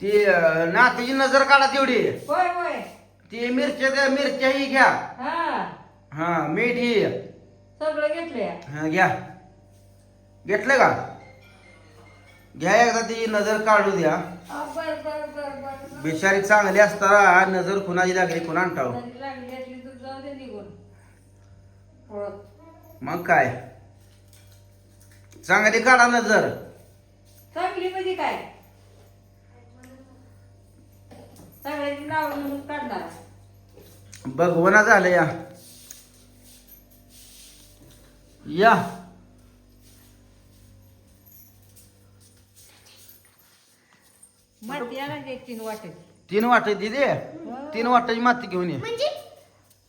ती नातीची नजर काढा तेवढी. होय होय. ती मिरच्या मिरच्या ही घ्या. हा. हा मीठ ही. सगळं घेतलंय. हा, घ्या. घेतलं का? घ्या एकदा ती नजर काढू द्या. आ, बर बर बर बर. बिचारी चांगली असता नजर कुणाची लागली कुणा ठाव जरी लागली असली तर जाऊ दे निघून. पळत. मग काय? चांगली काढा नजर. चांगली म्हणजे काय? सगळ्याची नाव म्हणून काढणार भगवना झालं या. या. माती तीन वाटेल तीन वाट दिदे तीन वाटाची माती घेऊन ये. म्हणजे?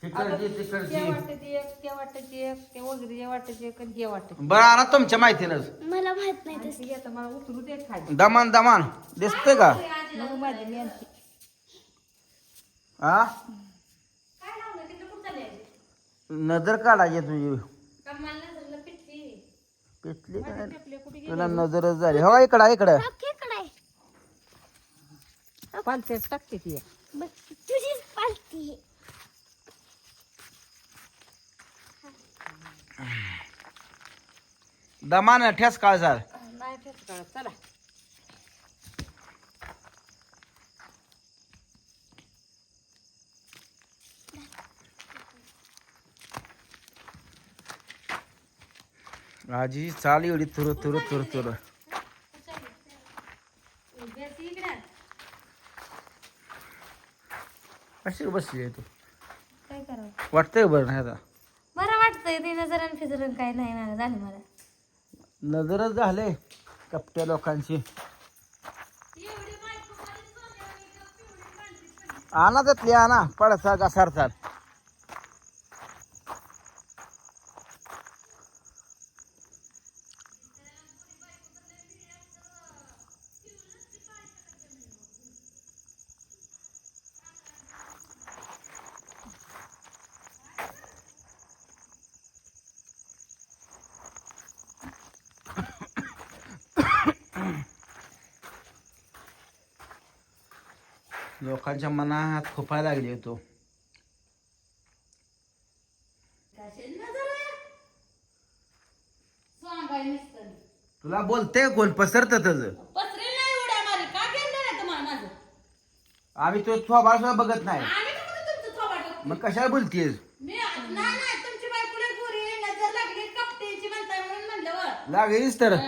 तिकडची वाटेची एक त्या वाटेची एक त्या वगैरे एक आणि बरं आणा तुमच्या माहितीनच. मला माहीत नाही आणि ती आता मला उतरू दे खाली. दमान दमान. दिसतंय का? मग माझी हा नजर काढायची तुझी. पेटली? काय? तुला नजरच झाली. हो इकडं इकडं. इकडे पालत्यात टाकते ती. बघ तुझीच पालती दमान ठेस काळजार नाही तेच कळत चला. आजी चाल एवढी तुर तुर तुर तुर कशी बसली आहे तू. काय करावं? वाटतंय बरं नाही आता. बरं वाटतंय ते नजरन फिजरन काय नाही मला झालं मला. नजरच झाले कपट्या लोकांची. आणा त्यातली आणा पडसा घसारचा लोकांच्या मनात खोपाय लागली होतो. तुला बोलते कोण? पसरत आम्ही तो थोबाड सुद्धा बघत नाही. मग कशाला बोलतीयस? मी नाही नाही तुमची बायकोला गोरी नजर लागली कपटेची म्हणताय म्हणून म्हणलं व. लागेलीस तर हा.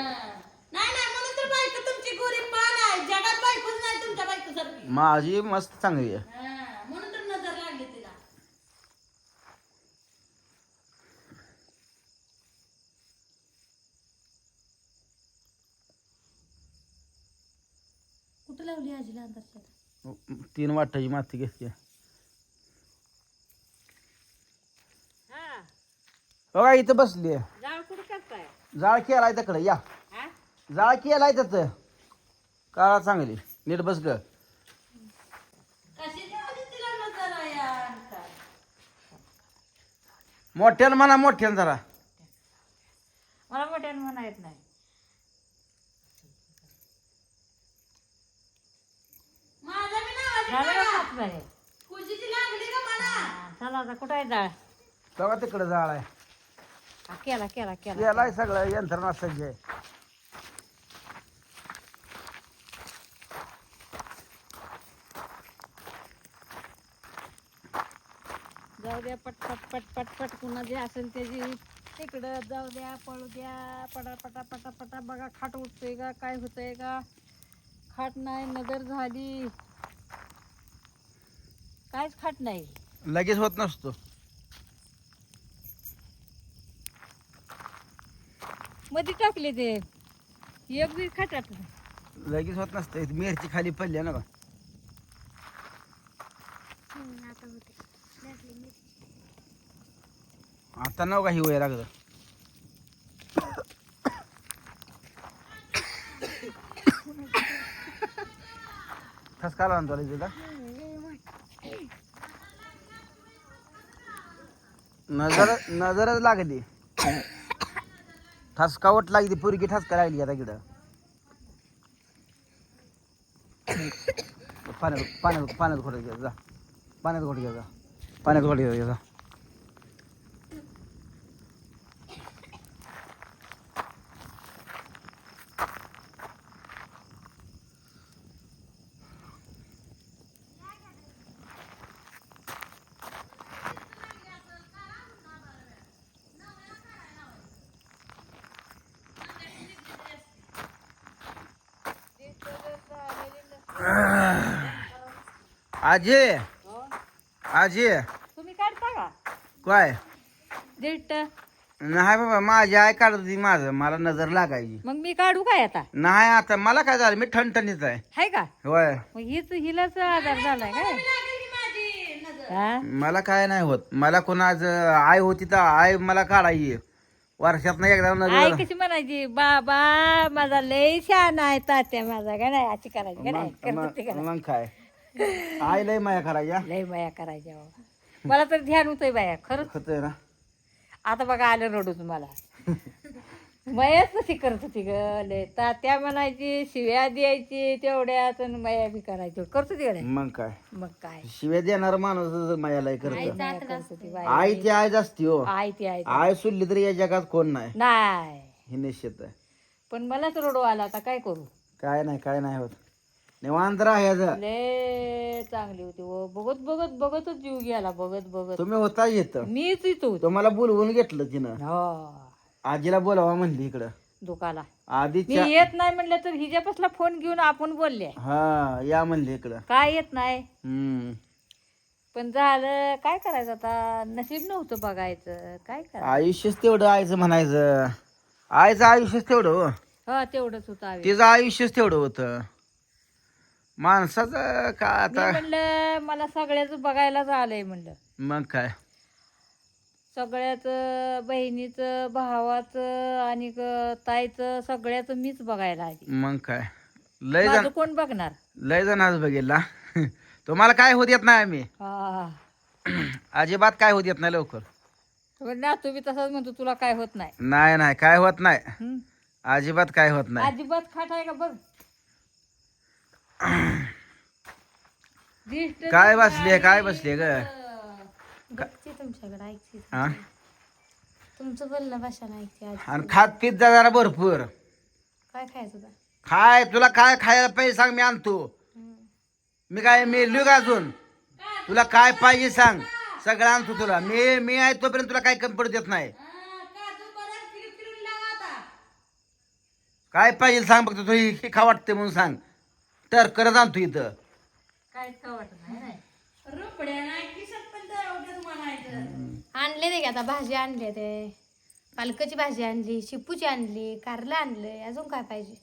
नाही नाही म्हणून तर बायको तुमची गोरी पान आहे जगात बायकोच नाही तुमच्या बायको सारखी माझी मस्त चांगली आहे. म्हणून तर नजर लागली तिला. कुठं लावली आजीला अंतरच्या तीन वाटाची माती घेतली. बघा इथं बसली आहे. जाळ कुठं करताय? जाळ केलाय तिकडे या. हा? जाळ केलाय त्याच काळा चांगली नीट बस ग कशी ठेवली तिला नजर आहे यार? काय? मोठ्यानं म्हणा मोठ्यानं जरा. मला मोठ्यानं म्हणा येत नाही. माझा मी नावाची खुशीची लागली का मला? चला आता कुठं आहे जाळ? बघा तिकडे जाळ आहे. हा, केला केला केला. केलाय सगळं यंत्रणा सज्ज आहे. जाऊ द्या पटपट पटपट पट कुणा जे असेल त्याची तिकडं जाऊ द्या पळू द्या पटा पटा पटा पटा बघा खाट उठतोय का काय होतंय का? खाट नाही नजर झाली. काहीच खाट नाही. लगेच होत नसतो. मध्ये टाकले ते. एक बी खाटात लगेच होत नसतं. मिरची खाली पडली ना का आता होते. आता नव काही वय लागलं? ठसका आणतो तुला नजर नजरच लागली ठसकावट लागली पुरगी ठसका लागली आता इकडं. पाण्यात पाण्यात पाण्यात घोट घ्या जा. पाण्यात घोट घ्या जा. पाण्यात घोट घ्या जा आजी आजी तुम्ही काढता का काय? दिट नाही बाबा माझी आई काढत होती माझं. मला नजर लागायची. मग मी काढू काय आता? नाही आता मला काय झालं? मी ठणठणीत आहे. हाय का? होय. मग हीच हिलाच आजार झालाय काय? हा? मला काय नाही होत. मला कोणाच आई होती तर आई मला काढायची. वर्षात एकदा आई नजर कशी म्हणायची? बाबा माझा लय छान आहे तात्या माझा. का नाही? अशी करायची का नाही? करत होती का मग नाही? मग काय? आई लय माया करायच्या लय माया करायच्या बाबा. मला तर ध्यान होतंय बाया खरंच. होतंय ना. आता बघा आलं रडूच मला मयाच कशी करत होती ग लय. तात्या म्हणायची शिव्या द्यायची तेवढ्याच आणि मया बी करायची. करत होती मग काय? मग काय? शिव्या देणार माणूस माया लय करत माया करत होती आई ती आई असती हो. आई ती आई आई सुटली तरी या जगात कोण नाही. नाही. हे निश्चित आहे. पण मलाच रडू आला आता काय करू? काय नाही काय नाही होत. निवांत राहायचं लय चांगली होती हो. बघत बघत बघतच जीव गेला. बघत बघत. तुम्ही होता येत मीच इथं होतो. तुम्हाला बोलवून घेतलं तिनं. हो. आजीला बोलावा म्हणली इकडं. दुकाला. आधीच्या मी येत नाही म्हणलं तर हिच्यापासला फोन घेऊन आपण बोलले. हा या म्हणली इकडं. काय येत नाही? हम्म. पण झालं काय करायचं आता? नशीब नव्हतं बघायचं. काय करायचं? आयुष्यच तेवढं आईचं म्हणायचं. आईचं आयुष्यच तेवढं हो. हा तेवढंच होतं. तिचं आयुष्यच तेवढं होतं. माणसाचं का मी आता? म्हणलं मला सगळ्याच बघायलाच आलंय म्हणलं. मग काय? सगळ्याच बहिणीचं भावाचं आणि ताईचं सगळ्याच मीच बघायला आली. मग काय? लय जण माझं कोण बघणार? लय जण आज बघितला तुम्हाला काय होत येत नाही आम्ही? हा. अजिबात काय होत येत नाही लवकर. ना तुम्ही तसाच म्हणतो तुला काय होत नाही. नाही नाही काय होत नाही. हं? अजिबात काय होत नाही. अजिबात खाट आहे का बघ? काय बसले काय बसले ग? बघते तुमच्याकडे ऐकते हा तुमचं बोलणं भाषा ऐकते आज. आणि खात पित जा जरा भरपूर. काय खायचं होतं खाय तुला काय खायला पाहिजे सांग मी आणतो. मी काय मेलू का अजून? तुला काय पाहिजे सांग. सगळं आणतो तुला. मी मी आहे तोपर्यंत तुला काय कमी पडू देत नाही. काय पाहिजे सांग फक्त तू ही ही खा वाटते म्हणून सांग. तर करत आणतो इथं. काय वाटत नाही आणले ते आता भाजी आणली ते. पालकाची भाजी आणली शिपूची आणली कारलं आणलंय अजून काय पाहिजे?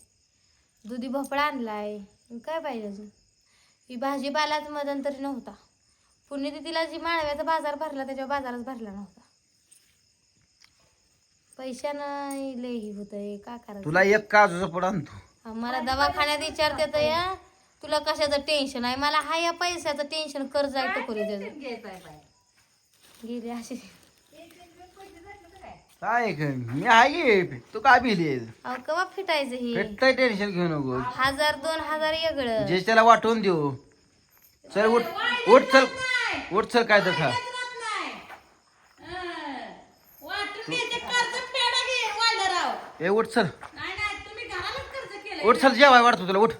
दुधी भोपळा आणलाय काय पाहिजे अजून? ही भाजीपालाच मदन तरी नव्हता. पुण्यतिथीला जी माळव्याचा बाजार भरला त्याच्यावर बाजारच भरला नव्हता. पैशानं लय ही होतंय का करायचं? तुला एक काजूचा पुढं आणतो. मला दवाखान्यात विचारते तर या तुला कशाचं टेन्शन आहे? मला हा या पैशाचं टेन्शन कर्ज आहे टकोरी त्याचं गेले असे काय ग, मी आहे की तू काय भिली? अहो कवा फिटायचं ही? भेटतंय टेन्शन घेऊ नको. हजार दोन हजार वेगळं जे त्याला वाटून देऊ. चल उठ उठ चल. उठ चल काय तर खा. ए उठ चल. उठ चल जेवाय वाढतो तुला उठ.